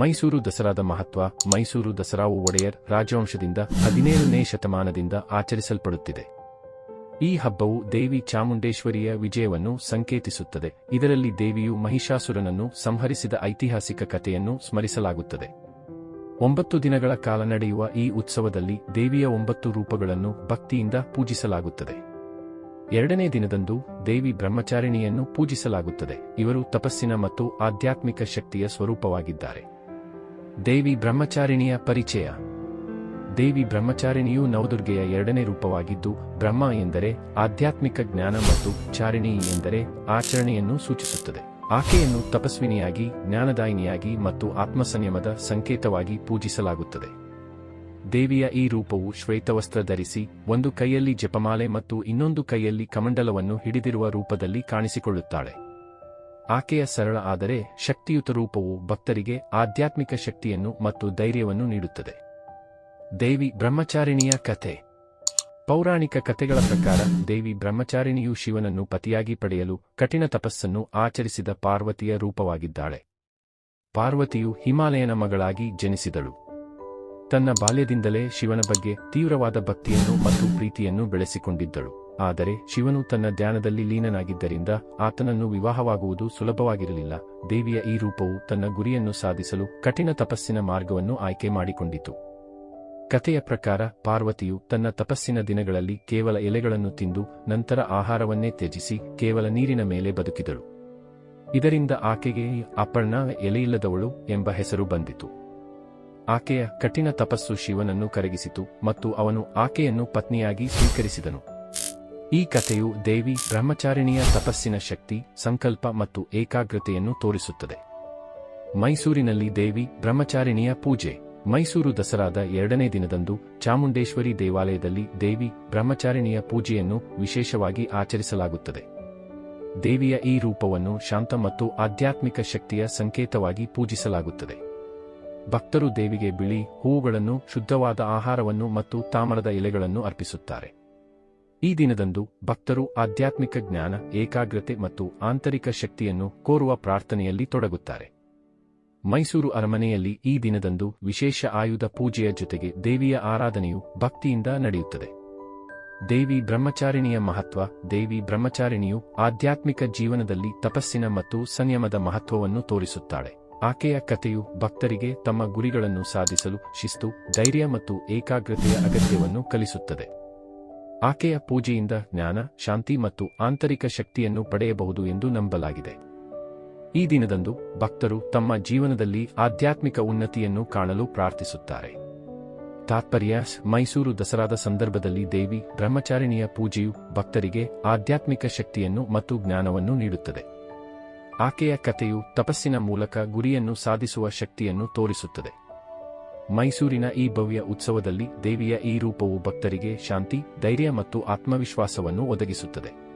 ಮೈಸೂರು ದಸರಾದ ಮಹತ್ವ, ಮೈಸೂರು ದಸರಾವು ಒಡೆಯರ್ ರಾಜವಂಶದಿಂದ ಹದಿನೇಳನೇ ಶತಮಾನದಿಂದ ಆಚರಿಸಲ್ಪಡುತ್ತಿದೆ. ಈ ಹಬ್ಬವು ದೇವಿ ಚಾಮುಂಡೇಶ್ವರಿಯ ವಿಜಯವನ್ನು ಸಂಕೇತಿಸುತ್ತದೆ. ಇದರಲ್ಲಿ ದೇವಿಯು ಮಹಿಷಾಸುರನನ್ನು ಸಂಹರಿಸಿದ ಐತಿಹಾಸಿಕ ಕಥೆಯನ್ನು ಸ್ಮರಿಸಲಾಗುತ್ತದೆ. ಒಂಬತ್ತು ದಿನಗಳ ಕಾಲ ನಡೆಯುವ ಈ ಉತ್ಸವದಲ್ಲಿ ದೇವಿಯ ಒಂಬತ್ತು ರೂಪಗಳನ್ನು ಭಕ್ತಿಯಿಂದ ಪೂಜಿಸಲಾಗುತ್ತದೆ. ಎರಡನೇ ದಿನದಂದು ದೇವಿ ಬ್ರಹ್ಮಚಾರಿಣಿಯನ್ನು ಪೂಜಿಸಲಾಗುತ್ತದೆ. ಇವರು ತಪಸ್ಸಿನ ಮತ್ತು ಆಧ್ಯಾತ್ಮಿಕ ಶಕ್ತಿಯ ಸ್ವರೂಪವಾಗಿದ್ದಾರೆ. ದೇವಿ ಬ್ರಹ್ಮಚಾರಿಣಿಯ ಪರಿಚಯ. ದೇವಿ ಬ್ರಹ್ಮಚಾರಿಣಿಯು ನವದುರ್ಗೆಯ ಎರಡನೇ ರೂಪವಾಗಿದ್ದು, ಬ್ರಹ್ಮ ಎಂದರೆ ಆಧ್ಯಾತ್ಮಿಕ ಜ್ಞಾನ ಮತ್ತು ಚಾರಿಣಿ ಎಂದರೆ ಆಚರಣೆಯನ್ನು ಸೂಚಿಸುತ್ತದೆ. ಆಕೆಯನ್ನು ತಪಸ್ವಿನಿಯಾಗಿ, ಜ್ಞಾನದಾಯಿನಿಯಾಗಿ ಮತ್ತು ಆತ್ಮಸಂಯಮದ ಸಂಕೇತವಾಗಿ ಪೂಜಿಸಲಾಗುತ್ತದೆ. ದೇವಿಯ ಈ ರೂಪವು ಶ್ವೇತವಸ್ತ್ರ ಧರಿಸಿ, ಒಂದು ಕೈಯಲ್ಲಿ ಜಪಮಾಲೆ ಮತ್ತು ಇನ್ನೊಂದು ಕೈಯಲ್ಲಿ ಕಮಂಡಲವನ್ನು ಹಿಡಿದಿರುವ ರೂಪದಲ್ಲಿ ಕಾಣಿಸಿಕೊಳ್ಳುತ್ತಾಳೆ. ಆಕೆಯ ಸರಳ ಆದರೆ ಶಕ್ತಿಯುತ ರೂಪವು ಭಕ್ತರಿಗೆ ಆಧ್ಯಾತ್ಮಿಕ ಶಕ್ತಿಯನ್ನು ಮತ್ತು ಧೈರ್ಯವನ್ನು ನೀಡುತ್ತದೆ. ದೇವಿ ಬ್ರಹ್ಮಚಾರಿಣಿಯ ಕಥೆ. ಪೌರಾಣಿಕ ಕಥೆಗಳ ಪ್ರಕಾರ ದೇವಿ ಬ್ರಹ್ಮಚಾರಿಣಿಯು ಶಿವನನ್ನು ಪತಿಯಾಗಿ ಪಡೆಯಲು ಕಠಿಣ ತಪಸ್ಸನ್ನು ಆಚರಿಸಿದ ಪಾರ್ವತಿಯ ರೂಪವಾಗಿದ್ದಾಳೆ. ಪಾರ್ವತಿಯು ಹಿಮಾಲಯನ ಮಗಳಾಗಿ ಜನಿಸಿದಳು. ತನ್ನ ಬಾಲ್ಯದಿಂದಲೇ ಶಿವನ ಬಗ್ಗೆ ತೀವ್ರವಾದ ಭಕ್ತಿಯನ್ನು ಮತ್ತು ಪ್ರೀತಿಯನ್ನು ಬೆಳೆಸಿಕೊಂಡಿದ್ದಳು. ಆದರೆ ಶಿವನು ತನ್ನ ಧ್ಯಾನದಲ್ಲಿ ಲೀನನಾಗಿದ್ದರಿಂದ ಆತನನ್ನು ವಿವಾಹವಾಗುವುದು ಸುಲಭವಾಗಿರಲಿಲ್ಲ. ದೇವಿಯ ಈ ರೂಪವು ತನ್ನ ಗುರಿಯನ್ನು ಸಾಧಿಸಲು ಕಠಿಣ ತಪಸ್ಸಿನ ಮಾರ್ಗವನ್ನು ಆಯ್ಕೆ ಮಾಡಿಕೊಂಡಿತು. ಕಥೆಯ ಪ್ರಕಾರ ಪಾರ್ವತಿಯು ತನ್ನ ತಪಸ್ಸಿನ ದಿನಗಳಲ್ಲಿ ಕೇವಲ ಎಲೆಗಳನ್ನು ತಿಂದು ನಂತರ ಆಹಾರವನ್ನೇ ತ್ಯಜಿಸಿ ಕೇವಲ ನೀರಿನ ಮೇಲೆ ಬದುಕಿದಳು. ಇದರಿಂದ ಆಕೆಗೆ ಅಪರ್ಣ ಎಲೆಯಿಲ್ಲದವಳು ಎಂಬ ಹೆಸರು ಬಂದಿತು. ಆಕೆಯ ಕಠಿಣ ತಪಸ್ಸು ಶಿವನನ್ನು ಕರಗಿಸಿತು ಮತ್ತು ಅವನು ಆಕೆಯನ್ನು ಪತ್ನಿಯಾಗಿ ಸ್ವೀಕರಿಸಿದನು. ಈ ಕಥೆಯು ದೇವಿ ಬ್ರಹ್ಮಚಾರಿಣಿಯ ತಪಸ್ಸಿನ ಶಕ್ತಿ, ಸಂಕಲ್ಪ ಮತ್ತು ಏಕಾಗ್ರತೆಯನ್ನು ತೋರಿಸುತ್ತದೆ. ಮೈಸೂರಿನಲ್ಲಿ ದೇವಿ ಬ್ರಹ್ಮಚಾರಿಣಿಯ ಪೂಜೆ. ಮೈಸೂರು ದಸರಾದ ಎರಡನೇ ದಿನದಂದು ಚಾಮುಂಡೇಶ್ವರಿ ದೇವಾಲಯದಲ್ಲಿ ದೇವಿ ಬ್ರಹ್ಮಚಾರಿಣಿಯ ಪೂಜೆಯನ್ನು ವಿಶೇಷವಾಗಿ ಆಚರಿಸಲಾಗುತ್ತದೆ. ದೇವಿಯ ಈ ರೂಪವನ್ನು ಶಾಂತ ಮತ್ತು ಆಧ್ಯಾತ್ಮಿಕ ಶಕ್ತಿಯ ಸಂಕೇತವಾಗಿ ಪೂಜಿಸಲಾಗುತ್ತದೆ. ಭಕ್ತರು ದೇವಿಗೆ ಬಿಳಿ ಹೂವುಗಳನ್ನು, ಶುದ್ಧವಾದ ಆಹಾರವನ್ನು ಮತ್ತು ತಾಮರದ ಎಲೆಗಳನ್ನು ಅರ್ಪಿಸುತ್ತಾರೆ. ಈ ದಿನದಂದು ಭಕ್ತರು ಆಧ್ಯಾತ್ಮಿಕ ಜ್ಞಾನ, ಏಕಾಗ್ರತೆ ಮತ್ತು ಆಂತರಿಕ ಶಕ್ತಿಯನ್ನು ಕೋರುವ ಪ್ರಾರ್ಥನೆಯಲ್ಲಿ ತೊಡಗುತ್ತಾರೆ. ಮೈಸೂರು ಅರಮನೆಯಲ್ಲಿ ಈ ದಿನದಂದು ವಿಶೇಷ ಆಯುಧ ಪೂಜೆಯ ಜೊತೆಗೆ ದೇವಿಯ ಆರಾಧನೆಯು ಭಕ್ತಿಯಿಂದ ನಡೆಯುತ್ತದೆ. ದೇವಿ ಬ್ರಹ್ಮಚಾರಿಣಿಯ ಮಹತ್ವ, ದೇವಿ ಬ್ರಹ್ಮಚಾರಿಣಿಯು ಆಧ್ಯಾತ್ಮಿಕ ಜೀವನದಲ್ಲಿ ತಪಸ್ಸಿನ ಮತ್ತು ಸಂಯಮದ ಮಹತ್ವವನ್ನು ತೋರಿಸುತ್ತಾಳೆ. ಆಕೆಯ ಕಥೆಯು ಭಕ್ತರಿಗೆ ತಮ್ಮ ಗುರಿಗಳನ್ನು ಸಾಧಿಸಲು ಶಿಸ್ತು, ಧೈರ್ಯ ಮತ್ತು ಏಕಾಗ್ರತೆಯ ಅಗತ್ಯವನ್ನು ಕಲಿಸುತ್ತದೆ. ಆಕೆಯ ಪೂಜೆಯಿಂದ ಜ್ಞಾನ, ಶಾಂತಿ ಮತ್ತು ಆಂತರಿಕ ಶಕ್ತಿಯನ್ನು ಪಡೆಯಬಹುದು ಎಂದು ನಂಬಲಾಗಿದೆ. ಈ ದಿನದಂದು ಭಕ್ತರು ತಮ್ಮ ಜೀವನದಲ್ಲಿ ಆಧ್ಯಾತ್ಮಿಕ ಉನ್ನತಿಯನ್ನು ಕಾಣಲು ಪ್ರಾರ್ಥಿಸುತ್ತಾರೆ. ತಾತ್ಪರ್ಯ, ಮೈಸೂರು ದಸರಾದ ಸಂದರ್ಭದಲ್ಲಿ ದೇವಿ ಬ್ರಹ್ಮಚಾರಿಣಿಯ ಪೂಜೆಯು ಭಕ್ತರಿಗೆ ಆಧ್ಯಾತ್ಮಿಕ ಶಕ್ತಿಯನ್ನು ಮತ್ತು ಜ್ಞಾನವನ್ನು ನೀಡುತ್ತದೆ. ಆಕೆಯ ಕಥೆಯು ತಪಸ್ಸಿನ ಮೂಲಕ ಗುರಿಯನ್ನು ಸಾಧಿಸುವ ಶಕ್ತಿಯನ್ನು ತೋರಿಸುತ್ತದೆ. ಮೈಸೂರಿನ ಈ ಭವ್ಯ ಉತ್ಸವದಲ್ಲಿ ದೇವಿಯ ಈ ರೂಪವು ಭಕ್ತರಿಗೆ ಶಾಂತಿ ಧೈರ್ಯ ಮತ್ತು ಆತ್ಮವಿಶ್ವಾಸವನ್ನು ಒದಗಿಸುತ್ತದೆ.